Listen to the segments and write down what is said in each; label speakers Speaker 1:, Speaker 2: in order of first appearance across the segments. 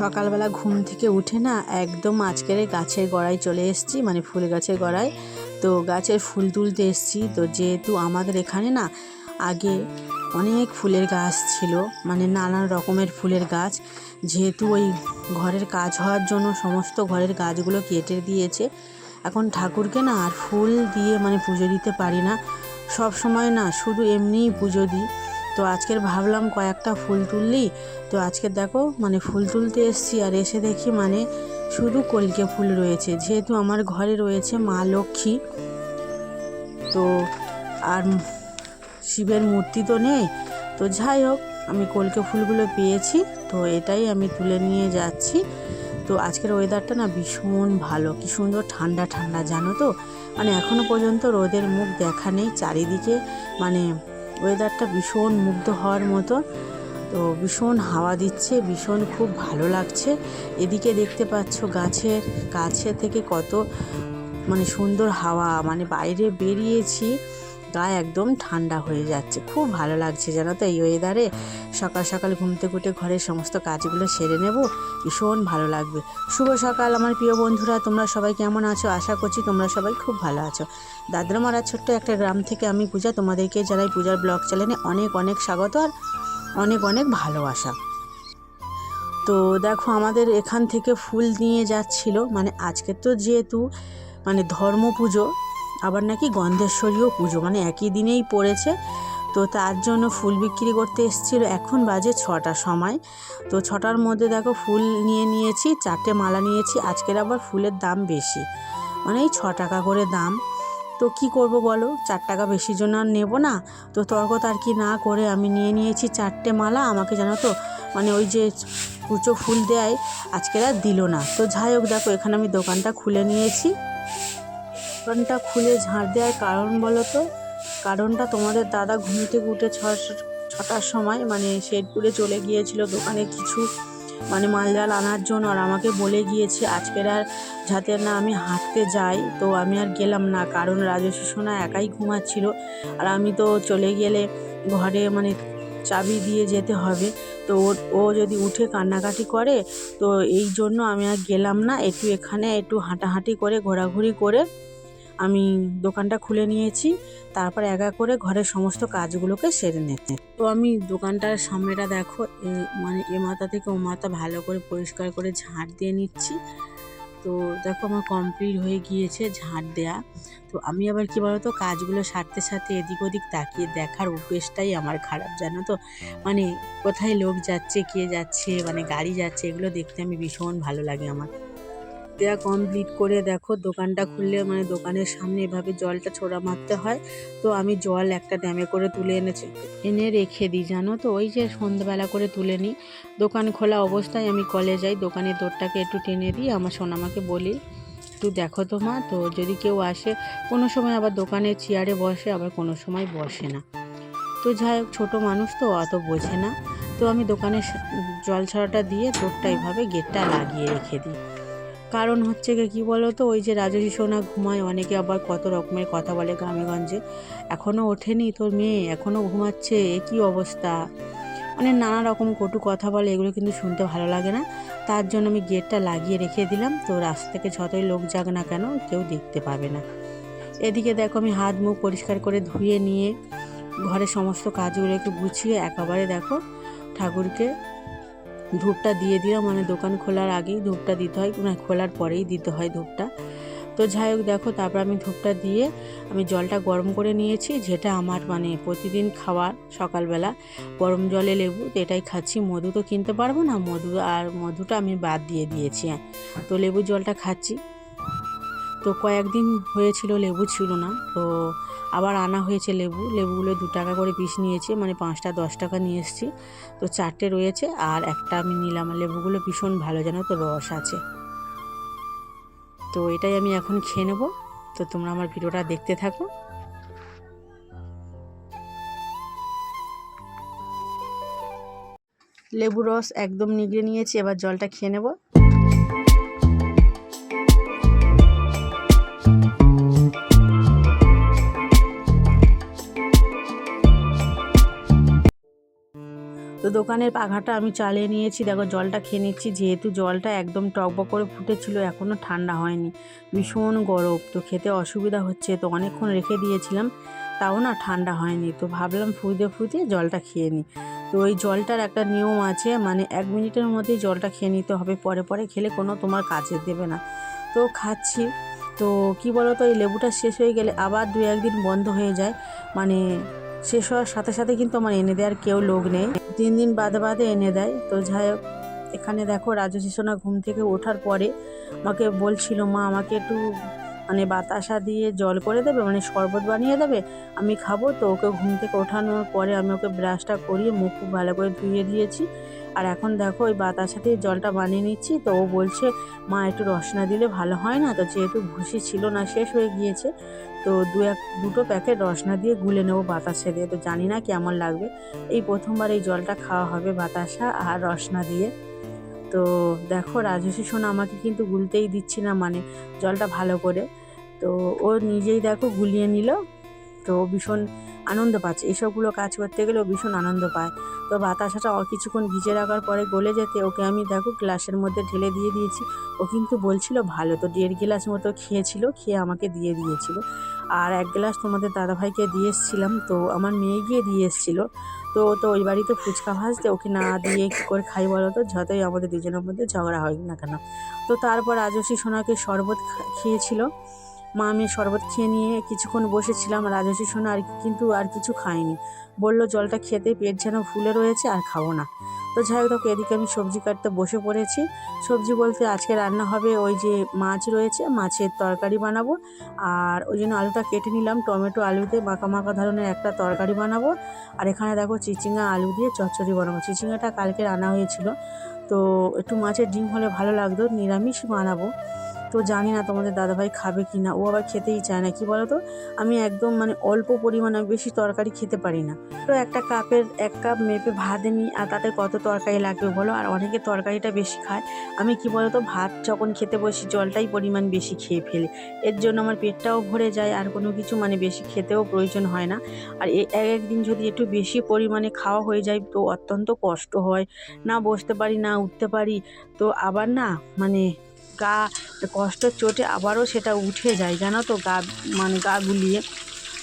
Speaker 1: সকালবেলা ঘুম থেকে উঠে না একদম আজকের গাছের গোড়ায় চলে এসেছি মানে ফুল গাছের গোড়ায়। তো গাছের ফুল তুলতে এসেছি। তো যেহেতু আমাদের এখানে না আগে অনেক ফুলের গাছ ছিল মানে নানান রকমের ফুলের গাছ, যেহেতু ওই ঘরের কাজ হওয়ার জন্য সমস্ত ঘরের গাছগুলো কেটে দিয়েছে। এখন ঠাকুরকে না আর ফুল দিয়ে মানে পুজো দিতে পারি না। সব সময় না শুধু এমনিই পুজো দিই। তো আজকের ভাবলাম কয়েকটা ফুল তুললি। তো আজকে দেখো মানে ফুল তুলতে এসেছি আর এসে দেখি মানে শুধু কলকে ফুল রয়েছে। যেহেতু আমার ঘরে রয়েছে মা লক্ষ্মী, তো আর শিবের মূর্তি তো নেই। তো যাই হোক, আমি কলকে ফুলগুলো পেয়েছি, তো এটাই আমি তুলে নিয়ে যাচ্ছি। তো আজকের ওয়েদারটা না ভীষণ ভালো। কি সুন্দর ঠান্ডা ঠান্ডা, জানো তো? মানে এখনও পর্যন্ত রোদের মুখ দেখা নেই চারিদিকে। মানে ওয়েদারটা ভীষণ মুগ্ধ হওয়ার মতো। তো ভীষণ হাওয়া দিচ্ছে, ভীষণ খুব ভালো লাগছে। এদিকে দেখতে পাচ্ছ গাছের গাছে থেকে কত মানে সুন্দর হাওয়া মানে বাইরে বেরিয়েছি। গা একদম ঠান্ডা হয়ে যাচ্ছে। খুব ভালো লাগছে জানো তো এই ওয়েদারে সকাল সকাল ঘুম থেকে ঘরের সমস্ত কাজগুলো সেরে নেব। ভীষণ ভালো লাগবে। শুভ সকাল আমার প্রিয় বন্ধুরা, তোমরা সবাই কেমন আছো? আশা করছি তোমরা সবাই খুব ভালো আছো। দাদরামারা ছোট্ট একটা গ্রাম থেকে আমি পূজা, তোমাদেরকে জানাই পূজার ব্লগ চ্যানেলে অনেক অনেক স্বাগত আর অনেক অনেক ভালোবাসা। তো দেখো, আমাদের এখান থেকে ফুল নিয়ে যাচ্ছিল। মানে আজকে তো যেহেতু মানে ধর্ম পুজো আবার নাকি গন্ধেশ্বরীও পুজো মানে একই দিনেই পড়েছে। তো তার জন্য ফুল বিক্রি করতে এসেছিল এখন বাজে ছটার সময়। তো ছটার মধ্যে দেখো ফুল নিয়ে নিয়েছি, চারটে মালা নিয়েছি, আজকের আবার ফুলের দাম বেশি। মানে এই ছ টাকা করে দাম। তো কি করব বলো? চার টাকা বেশির জন্য আর নেব না। তো তর্ক তার কি না করে আমি নিয়ে নিয়েছি চারটে মালা, আমাকে জানো তো মানে ওই যে কুচো ফুল দেয়, আজকের আর দিল না। তো যাই হোক, দেখো এখানে আমি দোকানটা খুলে নিয়েছি। দোকানটা খুলে ঝাড় দেওয়ার কারণ বলো তো? কারণটা তোমাদের দাদা ঘুম থেকে উঠে ছটার সময় মানে শেরপুরে চলে গিয়েছিল দোকানে কিছু মানে মালজাল আনার জন্য আর আমাকে বলে গিয়েছে, আজকের আর যাতে না আমি হাঁটতে যাই। তো আমি আর গেলাম না, কারণ রাজস্বী সোনা একাই ঘুমাচ্ছিল আর আমি তো চলে গেলে ঘরে মানে চাবি দিয়ে যেতে হবে। তো ও যদি উঠে কান্নাকাটি করে, তো এই জন্য আমি আর গেলাম না, একটু এখানে একটু হাঁটাহাঁটি করে, ঘোরাঘুরি করে আমি দোকানটা খুলে নিয়েছি, তারপর একা করে ঘরের সমস্ত কাজগুলোকে সেরে নিতে তো আমি দোকানটার সামনেটা দেখো মানে এ মাথা থেকে ও মাথা ভালো করে পরিষ্কার করে ঝাঁট দিয়ে নিচ্ছি। তো দেখো আমার কমপ্লিট হয়ে গিয়েছে ঝাঁট দেয়া। তো আমি আবার কী বলতো, কাজগুলো সারতে সারতে এদিক ওদিক তাকিয়ে দেখার অভ্যেসটাই আমার খারাপ, জানো তো? মানে কোথায় লোক যাচ্ছে, কে যাচ্ছে মানে গাড়ি যাচ্ছে, এগুলো দেখতে আমি ভীষণ ভালো লাগে আমার দেয়া কমপ্লিট করে দেখো, দোকানটা খুললে মানে দোকানের সামনে এভাবে জলটা ছোড়া মারতে হয়। তো আমি জল একটা ড্যামে করে তুলে এনেছি। এনে রেখে দিই, জানো তো? ওই যে সন্ধ্যাবেলা করে তুলে নিই। দোকান খোলা অবস্থায় আমি কলে যাই, দোকানের দোরটাকে একটু টেনে দিই। আমার সোনামাকে বলি, একটু দেখো তো মা, তো যদি কেউ আসে, কোনো সময় আবার দোকানে চেয়ারে বসে, আবার কোনো সময় বসে না। তো যাই হোক, ছোটো মানুষ তো, অত বোঝে না। তো আমি দোকানে জল ছড়াটা দিয়ে দোরটা এইভাবে গেটটা লাগিয়ে রেখে দিই। কারণ হচ্ছে কী বলো তো ওই যে রাজস্বী সোনা ঘুমায়, অনেকে আবার কত রকমের কথা বলে গ্রামেগঞ্জে। এখনও ওঠেনি তোর মেয়ে এখনও ঘুমাচ্ছে, এ কী অবস্থা? মানে নানা রকম কটু কথা বলে, এগুলো কিন্তু শুনতে ভালো লাগে না। তার জন্য আমি গেটটা লাগিয়ে রেখে দিলাম, তো রাস্তা থেকে যতই লোক যাক না কেন, কেউ দেখতে পাবে না। এদিকে দেখো আমি হাত মুখ পরিষ্কার করে ধুয়ে নিয়ে ঘরের সমস্ত কাজগুলো একটু গুছিয়ে, একেবারে দেখো ঠাকুরকে ধূপটা দিয়ে দিলাম। মানে দোকান খোলার আগেই ধূপটা দিতে হয়। না, খোলার পরেই দিতে হয় ধূপটা। তো যাই হোক, দেখো, তারপর আমি ধূপটা দিয়ে আমি জলটা গরম করে নিয়েছি। যেটা আমার মানে প্রতিদিন খাওয়ার সকালবেলা গরম জলে লেবু এটাই খাচ্ছি। মধু তো কিনতে পারব না। মধু আর মধুটা আমি বাদ দিয়ে দিয়েছি। তো লেবু জলটা খাচ্ছি। তো কয়েকদিন হয়েছিল লেবু ছিল না। তো আবার আনা হয়েছে লেবু। লেবুগুলো দু টাকা করে পিস নিয়েছি মানে পাঁচটা দশ টাকা নিয়ে এসেছি। তো চারটে রয়েছে আর একটা আমি নিলাম। লেবুগুলো ভীষণ ভালো, জানো তো, রস আছে। তো এটাই আমি এখন খেয়ে নেব। তো তোমরা আমার ভিডিওটা দেখতে থাকো। লেবু রস একদম নিগড়ে নিয়েছি, এবার জলটা খেয়ে নেব। তো দোকানের পাখাটা আমি চালিয়ে নিয়েছি। দেখো, জলটা খেয়ে নিচ্ছি। যেহেতু জলটা একদম টকবক করে ফুটেছিল এখনও ঠান্ডা হয়নি। ভীষণ গরম। তো খেতে অসুবিধা হচ্ছে। তো অনেকক্ষণ রেখে দিয়েছিলাম। তাও না ঠান্ডা হয়নি। তো ভাবলাম ফুটে ফুটে জলটা খেয়ে নিই। তো ওই জলটার একটা নিয়ম আছে মানে এক মিনিটের মধ্যেই জলটা খেয়ে নিতে হবে। পরে পরে খেলে কোনো তোমার কাজে দেবে না। তো খাচ্ছি। তো কি বলো তো এই লেবুটা শেষ হয়ে গেলে আবার দু একদিন বন্ধ হয়ে যায়। মানে শেষ হওয়ার সাথে সাথে কিন্তু আমার এনে দেওয়ার কেউ লোক নেই। তিন দিন বাদে বাদে এনে দেয়। তো যাই হোক, এখানে দেখো রাজু ঘুম থেকে ওঠার পরে আমাকে বলছিল, মা, আমাকে একটু মানে বাতাসা দিয়ে জল করে দেবে মানে শরবত বানিয়ে দেবে, আমি খাব। তো ওকে ঘুম থেকে ওঠানোর পরে আমি ওকে ব্রাশটা করিয়ে মুখ খুব ভালো করে ধুয়ে দিয়েছি। আর এখন দেখো ওই বাতাসা দিয়ে জলটা বানিয়ে নিচ্ছি, তো ও বলছে, মা, একটু রসনা দিলে ভালো হয় না? তো যেহেতু ভুসি ছিল না, শেষ হয়ে গিয়েছে। তো দু এক, দুটো প্যাকেট রসনা দিয়ে গুলে নেব বাতাসা দিয়ে। তো জানি না কেমন লাগবে। এই প্রথমবার এই জলটা খাওয়া হবে বাতাসা আর রসনা দিয়ে। তো দেখো রাজস্বী সোনা আমাকে কিন্তু গুলতেই দিচ্ছি না মানে জলটা ভালো করে। তো ও নিজেই দেখো গুলিয়ে নিল। তো ভীষণ আনন্দ পাচ্ছে। এসবগুলো কাজ করতে গেলে ও ভীষণ আনন্দ পায়। তো বাতাসাটা কিছুক্ষণ ভিজে রাখার পরে গলে যেতে ওকে আমি দেখো গ্লাসের মধ্যে ঢেলে দিয়ে দিয়েছি। ও কিন্তু বলছিল, ভালো তো দেড় গ্লাস মতো খেয়েছিল, খেয়ে আমাকে দিয়ে দিয়েছিল। আর এক গ্লাস তোমাদের দাদাভাইকে দিয়ে এসেছিলাম, তো আমার মেয়ে গিয়ে দিয়ে এসেছিল। তো তো ওই বাড়িতে ফুচকা ভাজতে, ওকে না দিয়ে কী করে খাই বলো তো? যতই আমাদের দুজনের মধ্যে ঝগড়া হয় না কেন। তো তারপর রাজস্বী সোনাকে শরবত খেয়েছিল। মা আমি শরবত খেয়ে নিয়ে কিছুক্ষণ বসেছিলাম রাজস্বী সোনা আর কিন্তু আর কিছু খায়নি। বলল, জলটা খেতে পেট যেন ফুলে রয়েছে আর খাব না। তো যাই হোক, এদিকে আমি সবজি কাটতে বসে পড়েছি। সবজি বলতে আজকে রান্না হবে ওই যে মাছ রয়েছে, মাছের তরকারি বানাবো। আর ওই জন্য আলুটা কেটে নিলাম, টমেটো আলুতে মাখা মাখা ধরনের একটা তরকারি বানাবো। আর এখানে দেখো চিচিঙ্গা আলু দিয়ে চচ্চড়ি বানাবো। চিচিঙ্গাটা কালকে রান্না হয়েছিল, তো একটু মাছের ডিম হলে ভালো লাগতো, নিরামিষ বানাবো। তো জানি না তোমাদের দাদাভাই খাবে কি না, ও আবার খেতেই চায় না, কি বলো তো আমি একদম মানে অল্প পরিমাণে বেশি তরকারি খেতে পারি না। তো একটা কাপের, এক কাপ মেপে ভাত নিই, আর তাতে কত তরকারি লাগবে বলো? আর অনেকে তরকারিটা বেশি খায়। আমি কি বলো তো ভাত যখন খেতে বসি, জলটাই পরিমাণ বেশি খেয়ে ফেলি। এর জন্য আমার পেটটাও ভরে যায়, আর কোনো কিছু মানে বেশি খেতেও প্রয়োজন হয় না। আর এক একদিন যদি একটু বেশি পরিমাণে খাওয়া হয়ে যায়, তো অত্যন্ত কষ্ট হয়। না বসতে পারি, না উঠতে পারি। তো আবার না মানে গা কষ্টের চোটে আবারও সেটা উঠে যায় জানো তো গা মানে গা গুলিয়ে।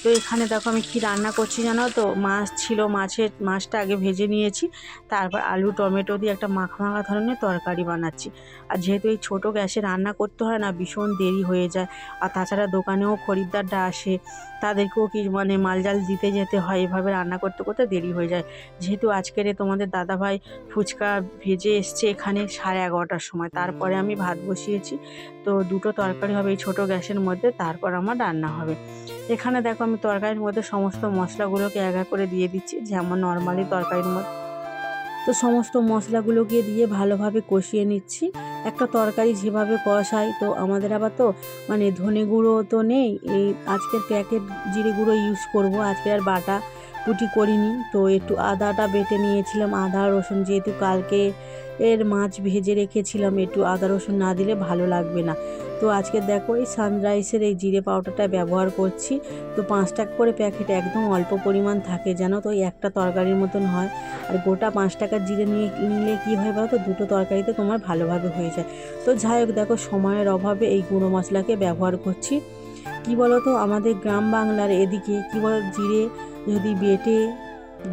Speaker 1: তো এখানে দেখো আমি কি রান্না করছি জানো তো? মাছ ছিল, মাছের মাছটা আগে ভেজে নিয়েছি। তারপর আলু, টমেটো দিয়ে একটা মাখা ধরনের তরকারি বানাচ্ছি। আর যেহেতু এই ছোটো গ্যাসে রান্না করতে হয় না, ভীষণ দেরি হয়ে যায়। আর তাছাড়া দোকানেও খরিদ্দাররা আসে, তাদেরকেও কি মানে মালজাল দিতে যেতে হয়। এভাবে রান্না করতে করতে দেরি হয়ে যায়। যেহেতু আজকের তোমাদের দাদাভাই ফুচকা ভেজে এসছে এখানে সাড়ে এগারোটার সময়। তারপরে আমি ভাত বসিয়েছি। তো দুটো তরকারি হবে এই ছোটো গ্যাসের মধ্যে, তারপর আমার রান্না হবে। এখানে দেখো আমি তরকারির মধ্যে সমস্ত মশলাগুলোকে এক এক করে দিয়ে দিচ্ছি, যেমন নর্মালি তরকারির মধ্যে। তো সমস্ত মশলাগুলোকে দিয়ে ভালোভাবে কষিয়ে নিচ্ছি। একটা তরকারি যেভাবে কষায়, তো আমাদের আবার তো মানে ধনে গুঁড়ো তো নেই। এই আজকের প্যাকেট জিরে গুঁড়ো ইউজ করব, আজকে আর বাটা কুটি করিনি। তো একটু আদাটা বেটে নিয়েছিলাম, আদা, রসুন যেহেতু কালকে এর মাছ ভেজে রেখেছিলাম, একটু আদা, রসুন না দিলে ভালো লাগবে না। তো আজকে দেখো এই সানরাইসের এই জিরে পাউডারটা ব্যবহার করছি। তো পাঁচ টাকা করে প্যাকেট একদম অল্প পরিমাণ থাকে জানো তো একটা তরকারির মতন হয়। আর গোটা পাঁচ টাকার জিরে নিয়ে নিলে কী হয় বলো তো, দুটো তরকারিতে তোমার ভালোভাবে হয়ে যায়। তো যাই হোক দেখো সময়ের অভাবে এই গুঁড়ো মশলাকে ব্যবহার করছি। কি বলো তো, আমাদের গ্রাম বাংলার এদিকে কী বলো, জিরে যদি বেটে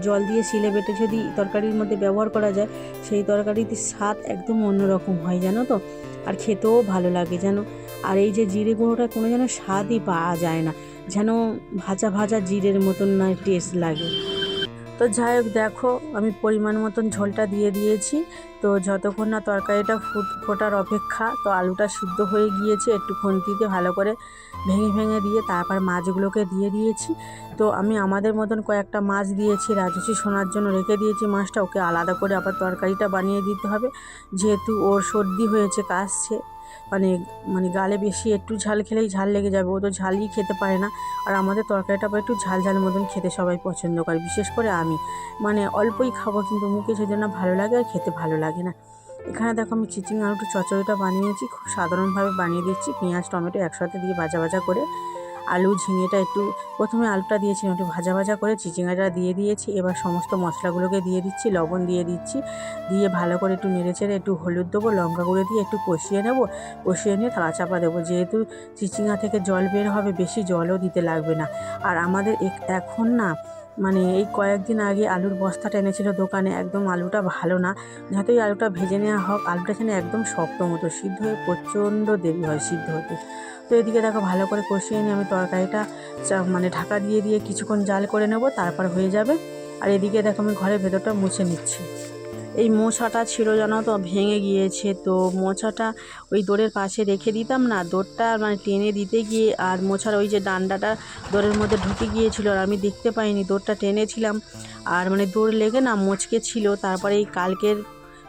Speaker 1: জল দিয়ে শিলে বেটে যদি তরকারির মধ্যে ব্যবহার করা যায়, সেই তরকারিতে স্বাদ একদম অন্যরকম হয়, জানো তো? আর খেতেও ভালো লাগে যেন আর এই যে জিরে গুঁড়োটা কোনো যেন স্বাদই পাওয়া যায় না, যেন ভাজা ভাজা জিরের মতন না টেস্ট লাগে। তো যাই হোক, দেখো, আমি পরিমাণ মতন ঝোলটা দিয়ে দিয়েছি। তো যতক্ষণ না তরকারিটা ফুট, ফোটার অপেক্ষা, তো আলুটা সিদ্ধ হয়ে গিয়েছে একটু খুন্তিতে ভালো করে ভেঙে ভেঙে দিয়ে তারপর মাছগুলোকে দিয়ে দিয়েছি। তো আমি আমাদের মতন কয়েকটা মাছ দিয়েছি রাজস্বী শোনার জন্য রেখে দিয়েছি মাছটা, ওকে আলাদা করে আবার তরকারিটা বানিয়ে দিতে হবে। যেহেতু ওর সর্দি হয়েছে, কাশছে মানে মানে গালে বেশি একটু ঝাল খেলেই ঝাল লেগে যাবে। ও তো ঝালই খেতে পারে না। আর আমাদের তরকারিটা একটু ঝাল ঝাল মতন খেতে সবাই পছন্দ করে, বিশেষ করে আমি। মানে অল্পই খাব কিন্তু মুখে সেজন্য ভালো লাগে আর খেতে ভালো লাগে না। এখানে দেখো আমি চিচিং আলুটা চচড়িটা বানিয়েছি, খুব সাধারণভাবে বানিয়ে দিচ্ছি। পেঁয়াজ, টমেটো একসাথে দিয়ে ভাজা ভাজা করে আলু ঝিঙেটা একটু প্রথমে আলুটা দিয়েছিলাম, একটু ভাজা ভাজা করে চিচিঙ্গাটা দিয়ে দিয়েছি। এবার সমস্ত মশলাগুলোকে দিয়ে দিচ্ছি, লবণ দিয়ে দিচ্ছি। দিয়ে ভালো করে একটু নেড়ে চেড়ে একটু হলুদ দেবো, লঙ্কা গুঁড়ো দিয়ে একটু কষিয়ে নেব। কষিয়ে নিয়ে থালা চাপা দেবো। যেহেতু চিচিঙ্গা থেকে জল বের হবে, বেশি জলও দিতে লাগবে না। আর আমাদের এখন না মানে এই কয়েকদিন আগে আলুর বস্তাটা এনেছিল দোকানে, একদম আলুটা ভালো না। যতই আলুটা ভেজে নেওয়া হোক, আলুটা যেন একদম শক্ত মতো, সিদ্ধ হয়ে প্রচণ্ড দেরি হয় সিদ্ধ হতে। তো এদিকে দেখো ভালো করে কষিয়ে নিয়ে আমি তরকারিটা মানে ঢাকা দিয়ে দিয়ে কিছুক্ষণ জাল করে নেব, তারপর হয়ে যাবে। আর এদিকে দেখো আমি ঘরের ভেতরটা মুছে নিচ্ছি। এই মোছাটা ছিল জানো তো, ভেঙে গিয়েছে তো মোছাটা ওই দোরের পাশে রেখে দিতাম না, দোরটা মানে টেনে দিতে গিয়ে আর মোছার ওই যে ডান্ডাটা দোরের মধ্যে ঢুকে গিয়েছিল আর আমি দেখতে পাইনি, দোরটা টেনেছিলাম। আর মানে দৌড় লেগে না মুচকে ছিল, তারপরে এই কালকের,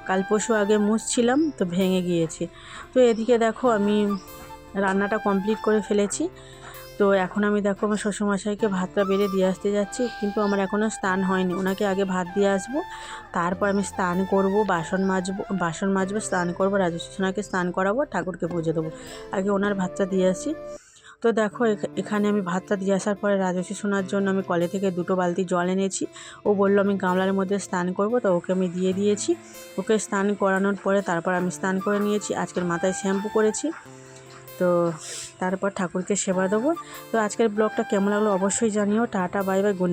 Speaker 1: কাল পরশু আগে মুছছিলাম তো ভেঙে গিয়েছে। তো এদিকে দেখো আমি রান্নাটা কমপ্লিট করে ফেলেছি। তো এখন আমি দেখো আমার শ্বশুরমশাইকে ভাতটা বেড়ে দিয়ে আসতে যাচ্ছি, কিন্তু আমার এখনও স্নান হয়নি। ওনাকে আগে ভাত দিয়ে আসব, তারপর আমি স্নান করব, বাসন মাজবো বাসন মাজবো, স্নান করব রাজস্থানাকে স্নান করাবো, ঠাকুরকে পুজো দেবো। আগে ওনার ভাতটা দিয়ে আসি। তো দেখো এখ- এখানে আমি ভাতটা দিয়ে আসার পরে রাজস্বী শোনার জন্য আমি কলে থেকে দুটো বালতি জল এনেছি। ও বলল, আমি গামলার মধ্যে স্নান করব। তো ওকে আমি দিয়ে দিয়েছি। ওকে স্নান করানোর পরে তারপর আমি স্নান করে নিয়েছি। আজকের মাথায় শ্যাম্পু করেছি। তো তারপর ঠাকুরকে সেবা দেবো। তো আজকের ব্লগটা কেমন লাগল অবশ্যই জানিও। Tata, bye bye good